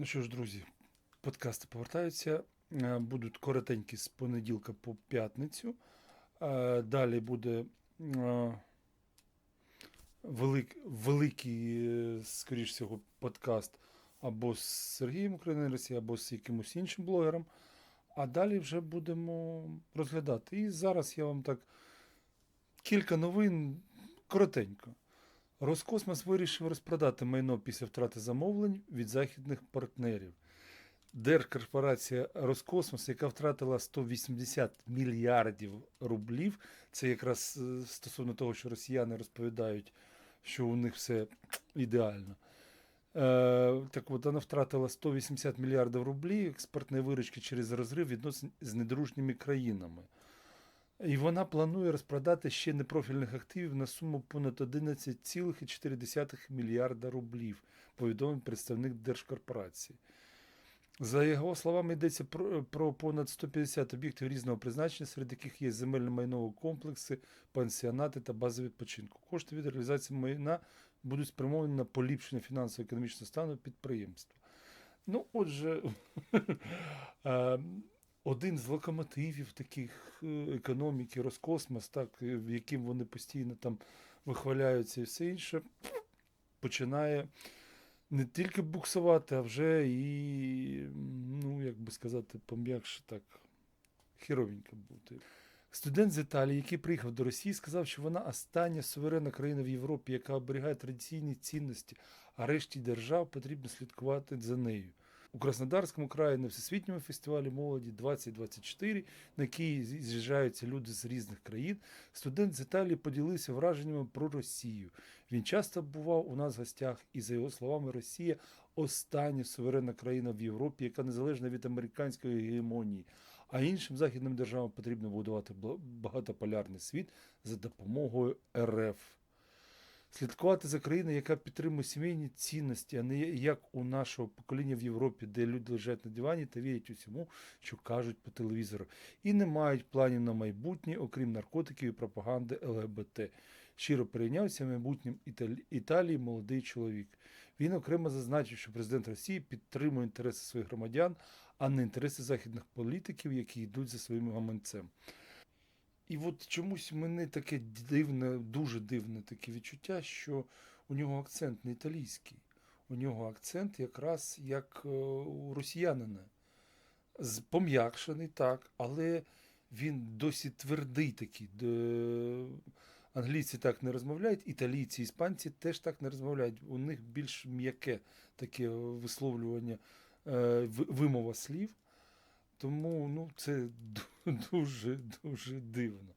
Ну що ж, друзі, подкасти повертаються. Е, Будуть коротенькі з понеділка по п'ятницю. Е, Далі буде е, велик, великий, скоріш всього, подкаст або з Сергієм України або з якимось іншим блогером. А далі вже будемо розглядати. І зараз я вам так кілька новин коротенько. Роскосмос вирішив розпродати майно після втрати замовлень від західних партнерів. Держкорпорація Роскосмос, яка втратила 180 мільярдів рублів, це якраз е, стосовно того, що росіяни розповідають, що у них все ідеально. Е, так от вона втратила 180 мільярдів рублів експортної виручки через розрив відносин з недружніми країнами. І вона планує розпродати ще непрофільних активів на суму понад 11,4 мільярда рублів, повідомив представник держкорпорації. За його словами, йдеться про, понад 150 об'єктів різного призначення, серед яких є земельно-майнові комплекси, пансіонати та бази відпочинку. Кошти від реалізації майна будуть спрямовані на поліпшення фінансово-економічного стану підприємства. Ну, отже, е, один з локомотивів таких е, економіки, Роскосмос, так, е, в яким вони постійно там вихваляються і все інше, починає не тільки буксувати, а вже і, ну, як би сказати, пом'якше так, хіровенько бути. Студент з Італії, який приїхав до Росії, сказав, що вона остання суверенна країна в Європі, яка оберігає традиційні цінності, а решті держав потрібно слідкувати за нею. У Краснодарському краї на Всесвітньому фестивалі молоді 2024, на який з'їжджаються люди з різних країн, студент з Італії поділився враженнями про Росію. Він часто бував у нас в гостях, і за його словами, Росія остання суверенна країна в Європі, яка незалежна від американської гегемонії. А іншим західним державам потрібно будувати багатополярний світ за допомогою РФ. Слідкувати за країною, яка підтримує сімейні цінності, а не як у нашого покоління в Європі, де люди лежать на дивані та вірять усьому, що кажуть по телевізору, і не мають планів на майбутнє, окрім наркотиків і пропаганди ЛГБТ. Щиро перейнявся майбутнім Італі- Італії молодий чоловік. Він окремо зазначив, що президент Росії підтримує інтереси своїх громадян, а не інтереси західних політиків, які йдуть за своїм гаманцем. І от чомусь мене таке дивне, дуже дивне таке відчуття, що у нього акцент не італійський. У нього акцент якраз як е, у росіянина. Пом'якшений, так, але він досі твердий такий. Англійці так не розмовляють, італійці, іспанці теж так не розмовляють. У них більш м'яке таке висловлювання, е, вимова слів. Тому ну, це дуже дуже дивно.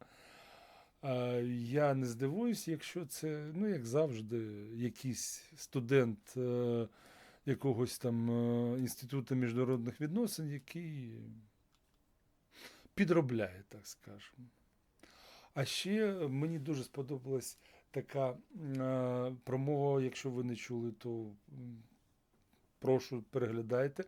Я не здивуюсь, якщо це, ну, як завжди, якийсь студент е, якогось там е, інституту міжнародних відносин, який підробляє, так скажемо. А ще мені дуже сподобалась така е, промова, якщо ви не чули, то прошу переглядайте.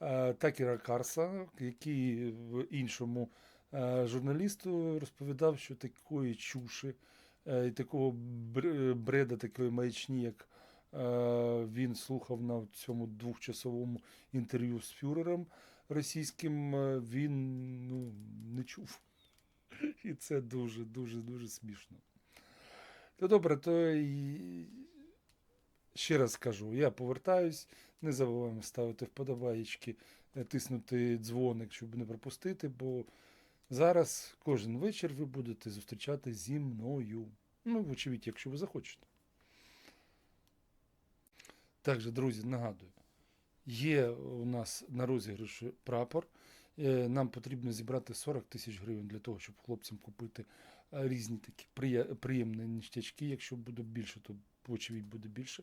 Е, Такера Карса, який іншому е, журналісту розповідав, що такої чуші е, і такого бреда, такої маячні, як він слухав на цьому двохчасовому інтерв'ю з фюрером російським, він ну, не чув. І це дуже, дуже, дуже смішно. То добре, то ще раз скажу, я повертаюсь. Не забуваємо ставити вподобаєчки, е, тиснути дзвоник, щоб не пропустити, бо зараз кожен вечір ви будете зустрічати зі мною. Ну, вочевидь, якщо ви захочете. Також, друзі, нагадую, є у нас на розіграші прапор. Е, Нам потрібно зібрати 40 тисяч гривень для того, щоб хлопцям купити е, різні такі приємні ніштячки. Якщо буде більше, то вочевидь буде більше.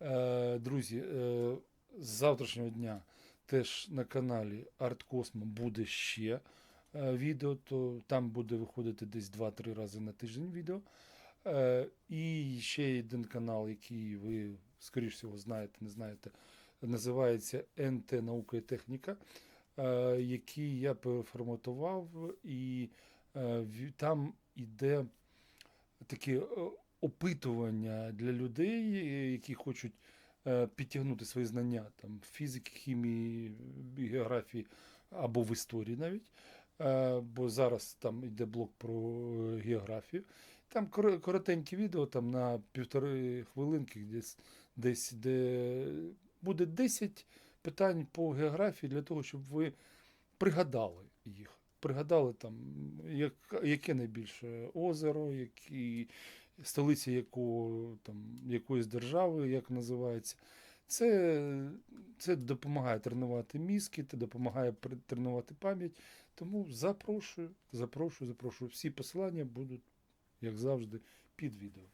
Е, Друзі, е, з завтрашнього дня теж на каналі Арт Космо буде ще е, відео, то там буде виходити десь 2-3 рази на тиждень відео. І ще один канал, який ви, скоріш всього, знаєте, не знаєте, називається НТ Наука і Техніка, який я переформатував, і там іде таке е, опитування для людей, е, які хочуть е, підтягнути свої знання там, фізики, хімії, географії або в історії навіть. Е, Бо зараз там йде блок про е, географію. Там кор- коротенькі відео там на півтори хвилинки, десь, десь де буде 10 питань по географії для того, щоб ви пригадали їх. Пригадали там, як, яке найбільше озеро, які, столиця якого, там, якоїсь держави, як називається. Це, це допомагає тренувати мізки, це допомагає тренувати пам'ять. Тому запрошую, запрошую, запрошую. Всі посилання будуть, як завжди, під відео.